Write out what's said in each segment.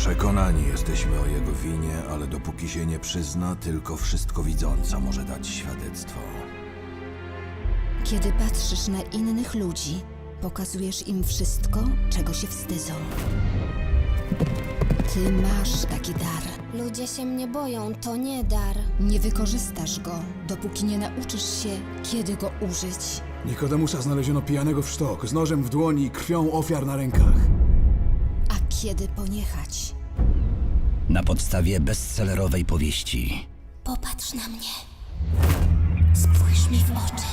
Przekonani jesteśmy o jego winie, ale dopóki się nie przyzna, tylko wszystko widząca może dać świadectwo. Kiedy patrzysz na innych ludzi, pokazujesz im wszystko, czego się wstydzą. Ty masz taki dar. Ludzie się mnie boją, to nie dar. Nie wykorzystasz go, dopóki nie nauczysz się, kiedy go użyć. Nikodemusa znaleziono pijanego w sztok, z nożem w dłoni i krwią ofiar na rękach. Kiedy poniechać? Na podstawie bestsellerowej powieści. Popatrz na mnie. Spójrz mi w oczy.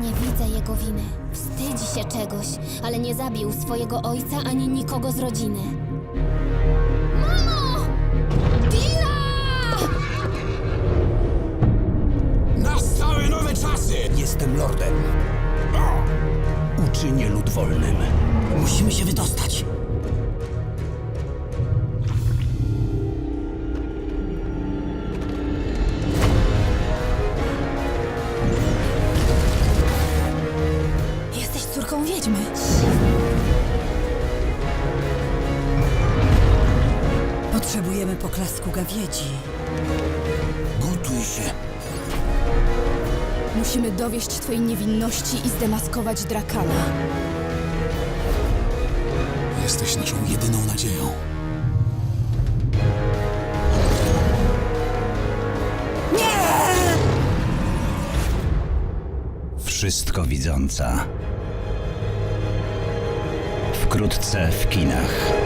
Nie widzę jego winy. Wstydzi się czegoś, ale nie zabił swojego ojca ani nikogo z rodziny. Mamo! Dina! Nastały nowe czasy! Jestem lordem. Uczynię lud wolnym. Musimy się wydostać. Jesteś córką wiedźmy. Potrzebujemy poklasku gawiedzi. Gotuj się. Musimy dowieść twojej niewinności i zdemaskować Drakana. Jesteś naszą jedyną nadzieją. Wszystko widząca. Wkrótce w kinach.